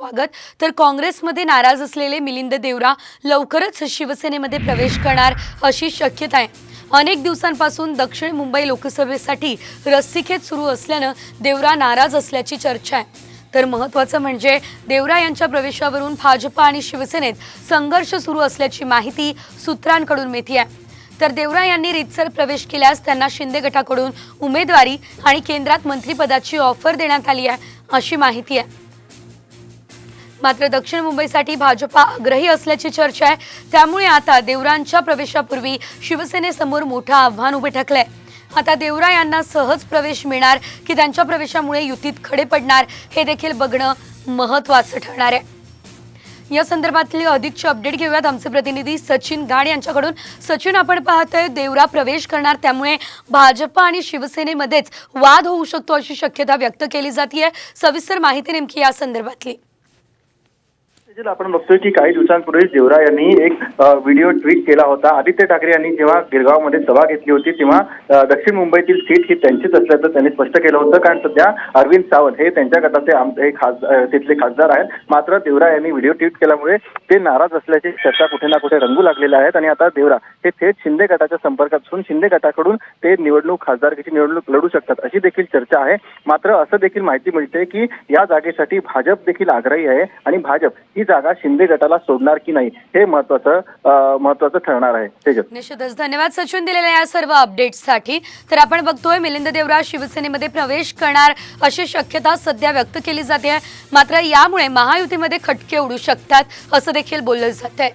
स्वागत. तर काँग्रेसमध्ये नाराज असलेले मिलिंद देवरा लवकरच शिवसेनेमध्ये प्रवेश करणार अशी शक्यता आहे अनेक दिवसांपासून दक्षिण मुंबई लोकसभेसाठी रस्सीखेच सुरू असल्यानं देवरा नाराज असल्याची चर्चा आहे. तर महत्त्वाचं म्हणजे देवरा यांच्या प्रवेशावरून भाजपा आणि शिवसेनेत संघर्ष सुरू असल्याची माहिती सूत्रांकडून मिळते आहे. तर देवरा यांनी रितसर प्रवेश केल्यास त्यांना शिंदे गटाकडून उमेदवारी आणि केंद्रात मंत्रिपदाची ऑफर देण्यात आली आहे अशी माहिती आहे. मात्र दक्षिण मुंबईसाठी भाजपा आग्रही असल्याची चर्चा आहे. त्यामुळे आता देवरांच्या प्रवेशापूर्वी शिवसेनेसमोर मोठं आव्हान उभे ठाकलंय. आता देवरा यांना सहज प्रवेश मिळणार की त्यांच्या प्रवेशामुळे युतीत खडे पडणार हे देखील बघणं महत्त्वाचं ठरणार आहे. या संदर्भातली अधिकची अपडेट घेऊयात आमचे प्रतिनिधी सचिन गाड यांच्याकडून. सचिन आपण पाहतोय देवरा प्रवेश करणार त्यामुळे भाजपा आणि शिवसेनेमध्येच वाद होऊ शकतो अशी शक्यता व्यक्त केली जाते सविस्तर माहिती नेमकी या संदर्भातली. आपण बघतोय की काही दिवसांपूर्वी देवरा यांनी एक व्हिडिओ ट्विट केला होता. आदित्य ठाकरे यांनी जेव्हा गिरगावमध्ये सभा घेतली होती तेव्हा दक्षिण मुंबईतील सीट ही त्यांचीच असल्याचं त्यांनी स्पष्ट केलं होतं. कारण सध्या अरविंद सावंत हे त्यांच्या गटाचे खास तिथले खासदार आहेत. मात्र देवरा यांनी व्हिडिओ ट्विट केल्यामुळे ते नाराज असल्याची चर्चा कुठे ना कुठे रंगू लागलेल्या आहेत. आणि आता देवरा हे थेट शिंदे गटाच्या संपर्कात असून शिंदे गटाकडून ते निवडणूक खासदारकीची निवडणूक लढू शकतात अशी देखील चर्चा आहे. मात्र असं देखील माहिती मिळते की या जागेसाठी भाजप देखील आग्रही आहे. आणि भाजप ही जागा शिंदे गटाला सोडणार की नाही हे महत्वाचं महत्वाचं ठरणार आहे. निश्चितच. धन्यवाद सचिन दिलेल्या या सर्व अपडेट्ससाठी तर आपण बघतोय मिलिंद देवरा शिवसेनेमध्ये प्रवेश करणार अशी शक्यता सध्या व्यक्त केली जाते. मात्र यामुळे महायुतीमध्ये खटके उडू शकतात असं देखील बोललं जात आहे